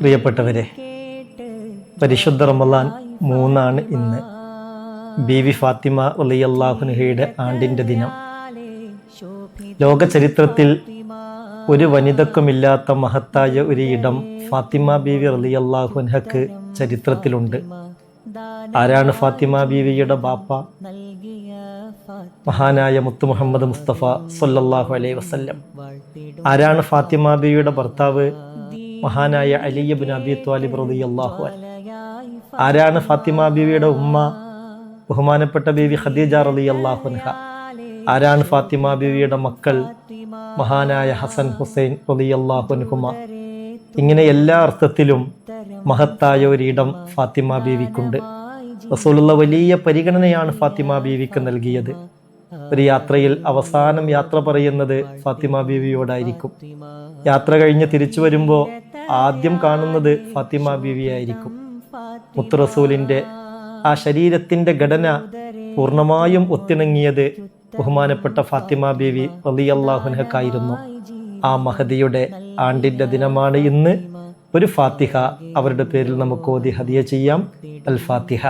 പ്രിയപ്പെട്ടവരെ പരിശുദ്ധ റമലാൻ മൂന്നാണ് ഇന്ന്. ബീവി ഫാത്തിമ റലിയല്ലാഹുനഹയുടെ ആണ്ടിന്റെ ദിനം. ലോക ചരിത്രത്തിൽ ഒരു വനിതക്കുമില്ലാത്ത മഹത്തായ ഒരു ഇടം ഫാത്തിമ ബീവി റലിയല്ലാഹുൻഹക്ക് ചരിത്രത്തിലുണ്ട്. ആരാണ് ഫാത്തിമ ബീവിയുടെ ബാപ്പ? മഹാനായ മുത്തു മുഹമ്മദ് മുസ്തഫ സൊല്ലാഹു അലൈ വസല്ലം. ആരാണ് ഫാത്തിമ ബീവിയുടെ ഭർത്താവ്? മഹാനായ അലിയബിൻ അബി ത്വാലിബ് റളിയല്ലാഹു അള്ളാഹു ആരാണ് ഫാത്തിമ ബീവിയുടെ ഉമ്മ? ബഹുമാനപ്പെട്ട ബീവി ഖദീജ റളിയല്ലാഹു അൻഹ. ആരാണ് ഫാത്തിമ ബീവിയുടെ മക്കൾ? മഹാനായ ഹസൻ ഹുസൈൻ റളിയല്ലാഹു അൻഹുമ. ഇങ്ങനെ എല്ലാ അർത്ഥത്തിലും മഹത്തായ ഒരിടം ഫാത്തിമ ബീവിക്കുണ്ട്. റസൂലുള്ള വലിയ പരിഗണനയാണ് ഫാത്തിമ ബീവിക്ക് നൽകിയത്. ഒരു യാത്രയിൽ അവസാനം യാത്ര പറയുന്നത് ഫാത്തിമ ബീവിയോടായിരിക്കും. യാത്ര കഴിഞ്ഞ് തിരിച്ചു വരുമ്പോൾ ആദ്യം കാണുന്നത് ഫാത്തിമ ബീവി ആയിരിക്കും റസൂലിന്റെ ആ ശരീരത്തിന്റെ ഘടന പൂർണമായും ഒത്തിണങ്ങിയത് ബഹുമാനപ്പെട്ട ഫാത്തിമ ബീവി റലിയല്ലാഹുനഹക്കായിരുന്നു ആ മഹദിയുടെ ആണ്ടിന്റെ ദിനമാണ് ഇന്ന്. ഒരു ഫാത്തിഹ അവരുടെ പേരിൽ നമുക്ക് ഓതി ഹദിയ ചെയ്യാം. അൽ ഫാത്തിഹ.